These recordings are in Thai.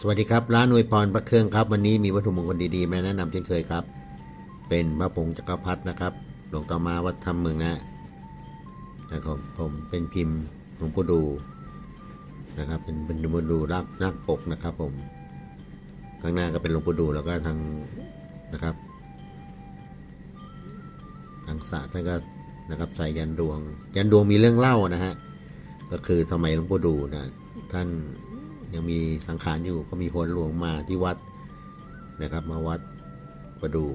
สวัสดีครับ ร้านอวยพรพระเครื่องครับ วันนี้มีวัตถุมงคลดีๆมาแนะนำเช่นเคยครับ เป็นพระผงจักรพรรดินะครับ หลวงต่อมาวัดธรรมเมืองนะนะครับผมเป็นพิมพ์หลวงปู่ดูนะครับ เป็นเป็นหลวงปู่ดูรักนักปกนะครับ ผมข้างหน้าก็เป็นหลวงปู่ดูแล้วก็ทางนะครับ ทางศาสตร์ท่านก็นะครับใส่ยันดวง ยันดวงมีเรื่องเล่านะฮะก็คือสมัยหลวงปู่ดูนะท่าน ยังมีสังขารอยู่ก็มีคนหลวงมาที่วัดนะครับ มาวัดประดู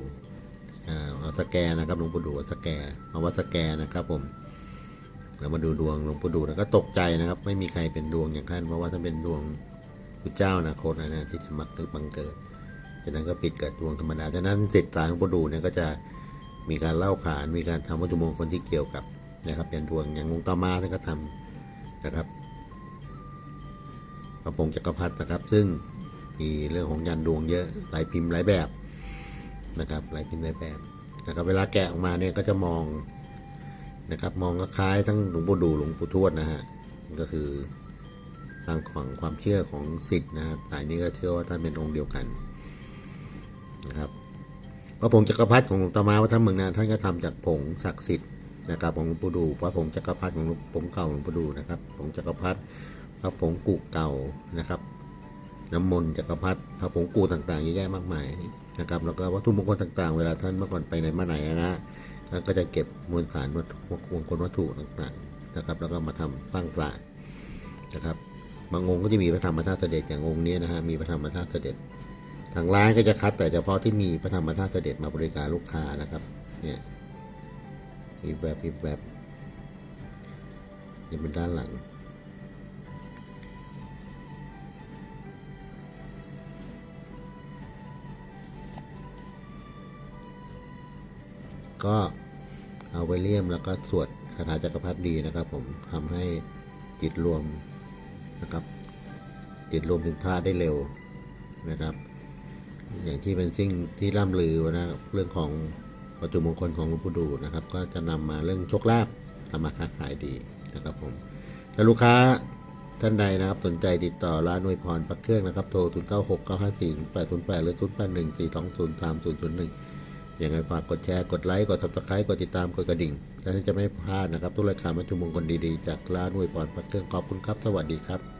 อ่าเอาสแกนะครับหลวงปู่ดูเอาสแกมาวัดสแกนะครับผมแล้วมาดูดวงหลวงปู่ดูแล้วก็ตกใจนะครับ ไม่มีใครเป็นดวงอย่างท่านเพราะว่าท่านเป็นดวงพุทธเจ้านะโคตนะนะที่จะมาเกิดบังเกิดฉะนั้นก็ปิดเกิดดวงธรรมดาฉะนั้นติดสายหลวงปู่ดูเนี่ยก็จะมีการเล่าขานมีการทำวัตถุมงคลที่เกี่ยวกับนะครับยันดวงอย่างวงตามาท่านก็ทำนะครับ พระพงศ์จักรพรรดินะครับ ซึ่งมีเรื่องของยันดวงเยอะหลายพิมพ์หลายแบบนะครับหลายพิมพ์หลายแบบนะครับเวลาแกะออกมาเนี่ยก็จะมองนะครับมองก็คล้ายทั้งหลวงปู่ดูหลวงปู่ทวดนะฮะก็คือทางของความเชื่อของศิษย์นะฮะสายนี้ก็เชื่อว่าท่านเป็นองค์เดียวกันนะครับพระผงจักรพรรดิของหลวงตามาวัดถ้ำเมืองนาท่านก็ทำจากผงศักดิ์สิทธิ์นะครับของหลวงปู่ดูพระผงจักรพรรดิของหลวงผงเก่าหลวงปู่ดูนะครับผงจักรพรรดิ พระผงกูเก่านะครับน้ำมนต์จักรพรรดิพระผงกูต่างๆเยอะแยะมากมายนะครับแล้วก็วัตถุมงคลต่างๆ เวลาท่านเมื่อก่อนไปไหนมาไหนนะท่านก็จะเก็บมวลสารวัตถุมงคลวัตถุต่างๆนะครับ แล้วก็มาทำสร้างพระนะครับบางองค์ก็จะมีพระธรรมธาตุเสด็จอย่างองค์นี้นะฮะมีพระธรรมธาตุเสด็จทางร้านก็จะคัดแต่เฉพาะที่มีพระธรรมธาตุเสด็จมาบริการลูกค้านะครับเนี่ยมีแบบมีแบบนี่เป็นด้านหลัง ก็เอาไว้เลี่ยมแล้วก็สวดคาถาจักรพรรดิดีนะครับ ผมทำให้จิตรวมนะครับ จิตรวมถึงพระได้เร็วนะครับ อย่างที่เป็นสิ่งที่ร่ำลือนะเรื่องของวัตถุมงคลของหลวงปู่ดูนะครับ ก็จะนำมาเรื่องโชคลาภทำมาค้าขายดีนะครับผมถ้าลูกค้าท่านใดนะครับสนใจติดต่อร้านนวยพรปักเครื่องนะครับ โทร 0 9 6 9 5 4 8 0 8 หรือ091428991 ยังไงฝากกดแชร์ กดไลค์ กด subscribe กดติดตาม กดกระดิ่งท่านจะไม่พลาดนะครับ ทุกรายการมัจจุมงคลดีๆ จากร้านนวยพรปักเครื่องขอบคุณครับ สวัสดีครับ